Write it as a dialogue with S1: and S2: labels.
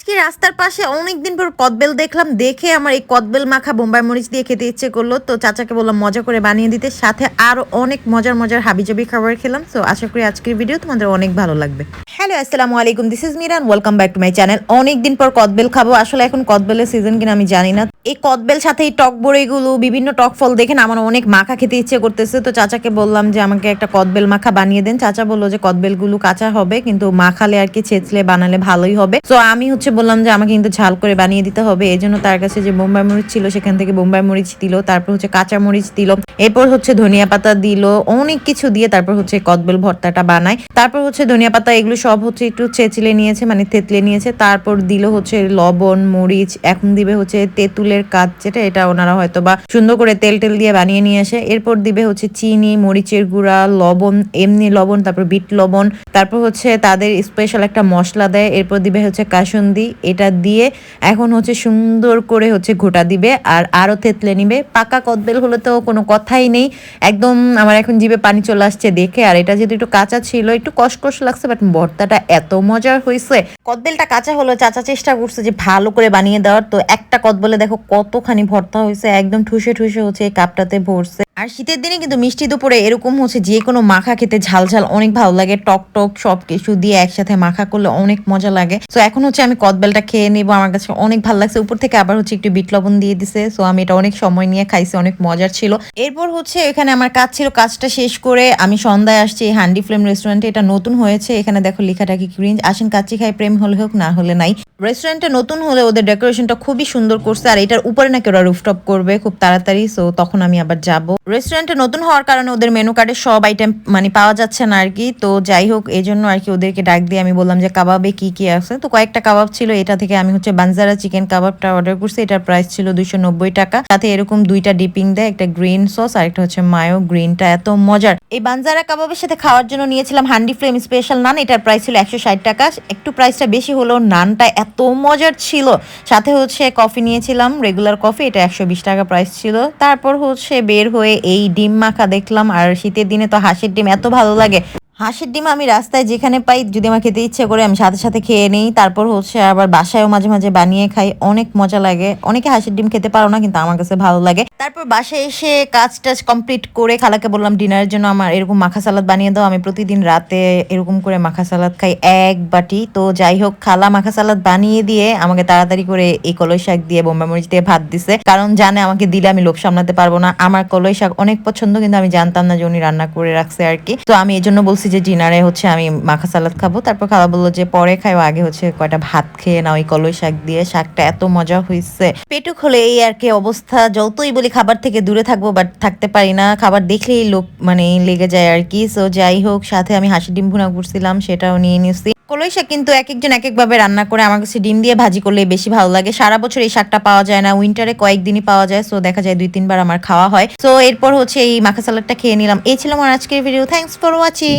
S1: আজকে রাস্তার পাশে অনেকদিন পর কদবেল দেখলাম, দেখে আমার এই কদবেল মাখা বোম্বাই মরিচ দিয়ে খেতে ইচ্ছে করল। তো চাচাকে বললাম, মজা করে বানিয়ে দিতে। সাথে আরও অনেক মজার মজার হাবিজাবি খাবার খেলাম। তো আশা করি আজকের ভিডিও তোমাদের অনেক ভালো লাগবে। হ্যালো, আসসালামু আলাইকুম। This is Miran welcome back to my channel অনেকদিন পর কদবেল খাব। আসলে এখন কদবেলের সিজন কিনা আমি জানি না। এই কদবেল সাথে এই টক বড়িগুলো, বিভিন্ন টক ফল দেখে না আমার অনেক মাখা খেতে ইচ্ছে করতেছে। তো চাচাকে বললাম যে, আমাকে একটা কদবেল মাখা বানিয়ে দেন। চাচা বলল যে, কদবেলগুলো কাঁচা হবে, কিন্তু মাখালে আর কি ছেঁচলে বানালে ভালোই হবে। তো আমি হচ্ছে বললাম যে, আমাকে কিন্তু ঝাল করে বানিয়ে দিতে হবে। এই জন্য তার কাছে যে বোম্বাই মরিচ ছিল, সেখান থেকে বোম্বাই মরিচ দিল, তারপর হচ্ছে কাঁচা মরিচ দিল, এরপর হচ্ছে ধনিয়া পাতা দিল, অনেক কিছু দিয়ে তারপর হচ্ছে কদবেল ভর্তাটা বানায়। তারপর হচ্ছে ধনিয়া পাতা, এগুলো সব হচ্ছে একটু চেঁচলে নিয়েছে মানে তেতলে নিয়েছে। তারপর দিল হচ্ছে লবণ, মরিচ, এখন দিবে হচ্ছে তেঁতুলের কাজ, যেটা এটা ওনারা হয়তো বা সুন্দর করে তেল টেল দিয়ে বানিয়ে নিয়ে আসে। এরপর দিবে হচ্ছে চিনি, মরিচের গুঁড়া, লবণ, এমনি লবণ, তারপর বিট লবণ। তারপর হচ্ছে তাদের স্পেশাল একটা মশলা দেয়, এরপর দিবে হচ্ছে কাসুন্দি। এটা দিয়ে এখন হচ্ছে সুন্দর করে হচ্ছে ঘোটা দিবে আর আরও থেতলে নিবে। পাকা কদবেল হলে তো কোনো কথাই নেই। একদম আমার এখন জিভে পানি চলে আসছে দেখে। আর এটা যেহেতু একটু কাঁচা ছিল, একটু কসকস লাগছে বাট ভর্তাটা এত মজার হয়েছে কদবেলটা কাঁচা হলো চাচা চেষ্টা করছে যে ভালো করে বানিয়ে দেওয়ার। তো একটা কদবেলে দেখো কতখানি ভর্তা হয়েছে একদম ঠুসে ঠুসে হচ্ছে এই কাপটাতে ভরছে। আর শীতের দিনে কিন্তু মিষ্টি দুপুরে এরকম হচ্ছে যে কোনো মাখা খেতে ঝাল ঝাল অনেক ভালো লাগে, টক টক সব কিছু দিয়ে একসাথে মাখা করলে অনেক মজা লাগে। তো এখন হচ্ছে আমি কদবেলটা খেয়ে নিব, আমার কাছে অনেক ভালো লাগছে। উপর থেকে আবার হচ্ছে একটু বিট লবণ দিয়ে দিছে। সো আমি এটা অনেক সময় নিয়ে খাইছি, অনেক মজার ছিল। এরপর হচ্ছে এখানে আমার কাজ ছিল কাজটা শেষ করে আমি সন্ধ্যায় আসছি এই হান্ডি ফ্লেম রেস্টুরেন্টে। এটা নতুন হয়েছে, এখানে দেখো লেখাটা কি ক্রিঞ্জ আসেন, কাচ্চি খাই প্রেম হলে হোক, না হলে নাই। রেস্টুরেন্টটা নতুন হলে ওদের ডেকোরেশনটা খুবই সুন্দর করছে, আর এটার উপরে নাকি ওরা রুফটপ করবে খুব তাড়াতাড়ি। সো তখন আমি আবার যাব। রেস্টুরেন্টে নতুন হওয়ার কারণে ওদের মেনু কার্ডে সব আইটেম মানে পাওয়া যাচ্ছে না আর কি তো যাই হোক, এই জন্য আর কি ওদেরকে ডাক দিয়ে আমি বললাম যে, কাবাবে কি কি আছে? তো কয়েকটা কাবাব ছিল। এটা থেকে আমি হচ্ছে বানজারা চিকেন কাবাবটা অর্ডার করছি। এটার প্রাইস ছিল দুইশো নব্বই টাকা। সাথে এরকম দুইটা ডিপিং দেয়, একটা গ্রিন সস আর একটা হচ্ছে মায়ো গ্রিনটা এত মজার। এই বানজারা কাবাবের সাথে খাওয়ার জন্য নিয়েছিলাম হান্ডি ফ্লেম স্পেশাল নান এটার প্রাইস ছিল একশো ষাট টাকা। একটু প্রাইসটা বেশি হলেও নানটা এত মজার ছিল। সাথে হচ্ছে কফি নিয়েছিলাম রেগুলার কফি এটা একশো বিশ টাকা প্রাইস ছিল। তারপর হচ্ছে বের হয়ে এই ডিম মাখা দেখলাম আর শীতের দিনে তো হাঁসের ডিম এত ভালো লাগে। হাঁসের ডিম আমি রাস্তায় যেখানে পাই, যদি আমার খেতে ইচ্ছে করে আমি সাথে সাথে খেয়ে নিই। তারপর হচ্ছে আবার বাসায়ও মাঝে মাঝে বানিয়ে খাই। অনেক মজা লাগে। অনেকে হাঁসের ডিম খেতে পারো না, কিন্তু আমার কাছে ভালো লাগে। তারপর বাসায় এসে কাজ টাজ কমপ্লিট করে খালাকে বললাম ডিনারের জন্য আমার এরকম মাখা সালাদ বানিয়ে দাও। আমি প্রতিদিন রাতে এরকম করে মাখা সালাদ খাই এক বাটি। তো যাই হোক, খালা মাখা সালাদ বানিয়ে দিয়ে আমাকে তাড়াতাড়ি করে এই কলই শাক দিয়ে বোম্বা মরিচ দিয়ে ভাত দিছে। কারণ জানে আমাকে দিলে আমি লোভ সামলাতে পারব না। আমার কলই শাক অনেক পছন্দ, কিন্তু আমি জানতাম না যে উনি রান্না করে রাখছে আর কি। তো আমি এই জন্য বলছি যে ডিনারে হচ্ছে আমি মাখা সালাদ খাব, তারপর খালা বলল যে পরে খাইও, আগে হচ্ছে কয়টা ভাত খেয়ে নাও ওই কলই শাক দিয়ে, শাকটা এত মজা হয়েছে পেটুক হলে এই আর কি অবস্থা, যতই বলি খাবার থেকে দূরে থাকব বাট থাকতে পারি না, খাবার দেখলেই লোক মানে লেগে যায় আর কি। সো যাই হোক, সাথে আমি হাসি ডিম ভুনা করছিলাম, সেটাও নিয়ে নিচ্ছি কলই শাক কিন্তু এক একজন এক একভাবে রান্না করে আমার কাছে ডিম দিয়ে ভাজি করলে বেশি ভালো লাগে। সারা বছর এই শাকটা পাওয়া যায় না, উইন্টারে কয়েকদিনই পাওয়া যায় সো দেখা যায় দুই, তিনবার আমার খাওয়া হয়। সো এরপর হচ্ছে এই মাখা সালাদটা খেয়ে নিলাম। এই ছিল আমার আজকের ভিডিও থ্যাংকস ফর ওয়াচিং